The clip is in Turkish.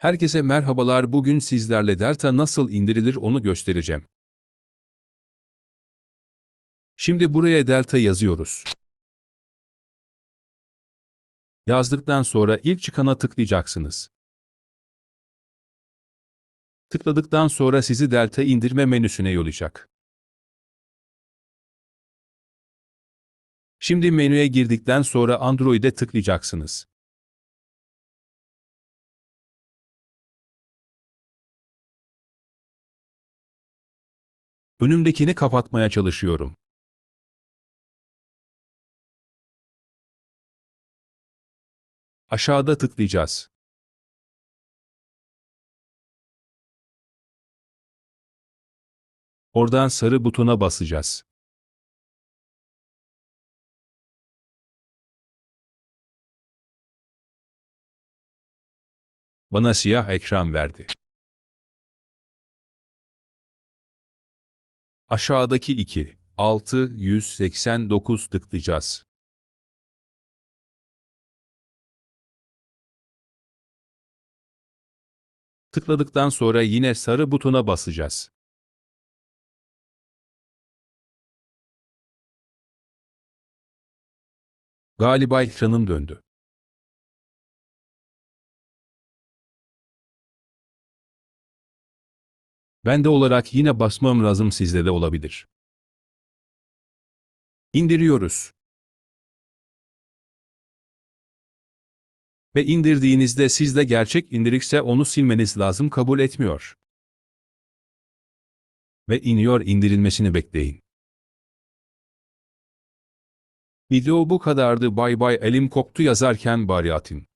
Herkese merhabalar bugün sizlerle Delta nasıl indirilir onu göstereceğim. Şimdi buraya Delta yazıyoruz. Yazdıktan sonra ilk çıkana tıklayacaksınız. Tıkladıktan sonra sizi Delta indirme menüsüne yollayacak. Şimdi menüye girdikten sonra Android'e tıklayacaksınız. Önümdekini kapatmaya çalışıyorum. Aşağıda tıklayacağız. Oradan sarı butona basacağız. Bana siyah ekran verdi. Aşağıdaki 2, 6, 189 tıklayacağız. Tıkladıktan sonra yine sarı butona basacağız. Galiba ekranım döndü. Ben de olarak yine basmam lazım sizde de olabilir. İndiriyoruz. Ve indirdiğinizde sizde gerçek indirikse onu silmeniz lazım kabul etmiyor. Ve iniyor indirilmesini bekleyin. Video bu kadardı bay bay elim koptu yazarken bari atayım.